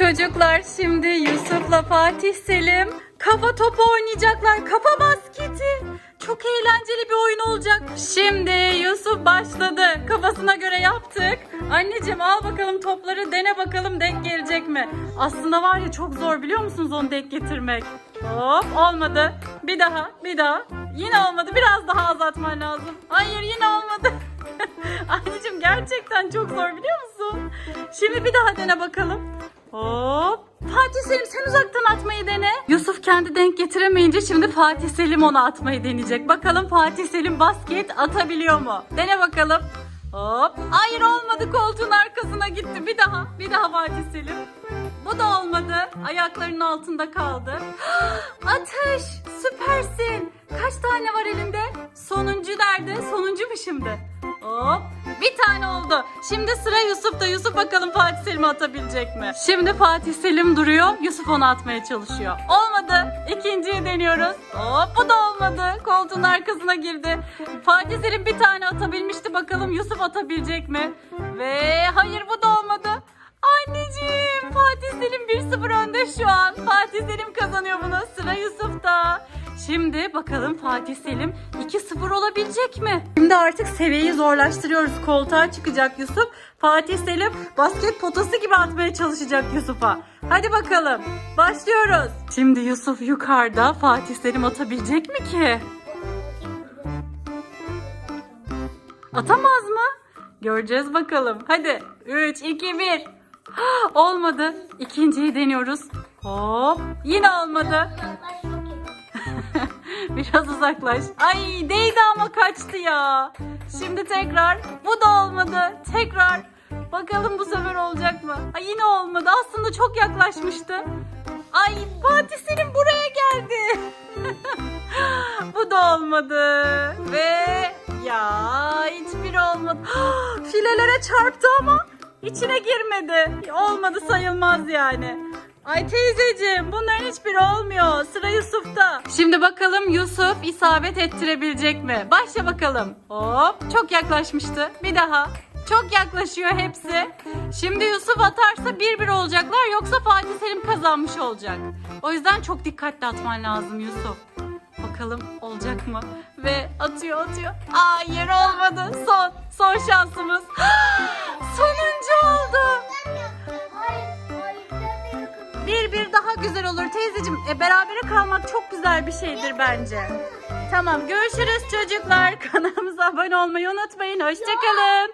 Çocuklar şimdi Yusuf'la Fatih Selim kafa topu oynayacaklar. Kafa basketi. Çok eğlenceli bir oyun olacak. Şimdi Yusuf başladı. Kafasına göre yaptık. Anneciğim al bakalım topları dene bakalım denk gelecek mi? Aslında var ya çok zor biliyor musunuz onu denk getirmek? Hop olmadı. Bir daha bir daha. Yine olmadı. Biraz daha azaltman lazım. Hayır yine olmadı. Anneciğim gerçekten çok zor biliyor musun? Şimdi bir daha dene bakalım. Hop. Fatih Selim sen uzaktan atmayı dene. Yusuf kendi denk getiremeyince şimdi Fatih Selim onu atmayı deneyecek. Bakalım Fatih Selim basket atabiliyor mu? Dene bakalım. Hop. Hayır olmadı koltuğun arkasına gitti. Bir daha. Bir daha Fatih Selim. Bu da olmadı. Ayaklarının altında kaldı. Atış. Süpersin. Kaç tane var elinde? Sonuncu nerede? Sonuncu mu şimdi? Hop. Bir tane oldu. Şimdi sıra Yusuf'ta. Yusuf bakalım Fatih Selim'i atabilecek mi? Şimdi Fatih Selim duruyor. Yusuf onu atmaya çalışıyor. Olmadı. İkinciyi deniyoruz. Hop bu da olmadı. Koltuğun arkasına girdi. Fatih Selim bir tane atabilmişti. Bakalım Yusuf atabilecek mi? Ve hayır bu da olmadı. Anneciğim Fatih Selim 1-0 önde şu an. Fatih Selim kazanıyor bunu. Sıra Yusuf'ta. Şimdi bakalım Fatih Selim 2-0 olabilecek mi? Şimdi artık seviyeyi zorlaştırıyoruz. Koltuğa çıkacak Yusuf. Fatih Selim basket potası gibi atmaya çalışacak Yusuf'a. Hadi bakalım. Başlıyoruz. Şimdi Yusuf yukarıda. Fatih Selim atabilecek mi ki? Atamaz mı? Göreceğiz bakalım. Hadi. 3, 2, 1. Olmadı. İkinciyi deniyoruz. Hop. Yine olmadı. Biraz uzaklaş. Ay değdi ama kaçtı ya. Şimdi tekrar. Bu da olmadı. Tekrar. Bakalım bu sefer olacak mı? Ay yine olmadı. Aslında çok yaklaşmıştı. Ay Fatih Selim buraya geldi. bu da olmadı. Ve ya hiçbiri olmadı. Filelere çarptı ama içine girmedi. Olmadı sayılmaz yani. Ay teyzeciğim bunların hiçbiri olmuyor. Sıra Yusuf'ta. Şimdi bakalım Yusuf isabet ettirebilecek mi? Başla bakalım. Hop çok yaklaşmıştı. Bir daha. Çok yaklaşıyor hepsi. Şimdi Yusuf atarsa 1-1 olacaklar yoksa Fatih Selim kazanmış olacak. O yüzden çok dikkatli atman lazım Yusuf. Bakalım olacak mı? Ve atıyor atıyor. Hayır olmadı. Son. Son şansımız. Bir bir daha güzel olur teyzeciğim. E, berabere kalmak çok güzel bir şeydir bence. Tamam görüşürüz çocuklar. Kanalımıza abone olmayı unutmayın. Hoşçakalın.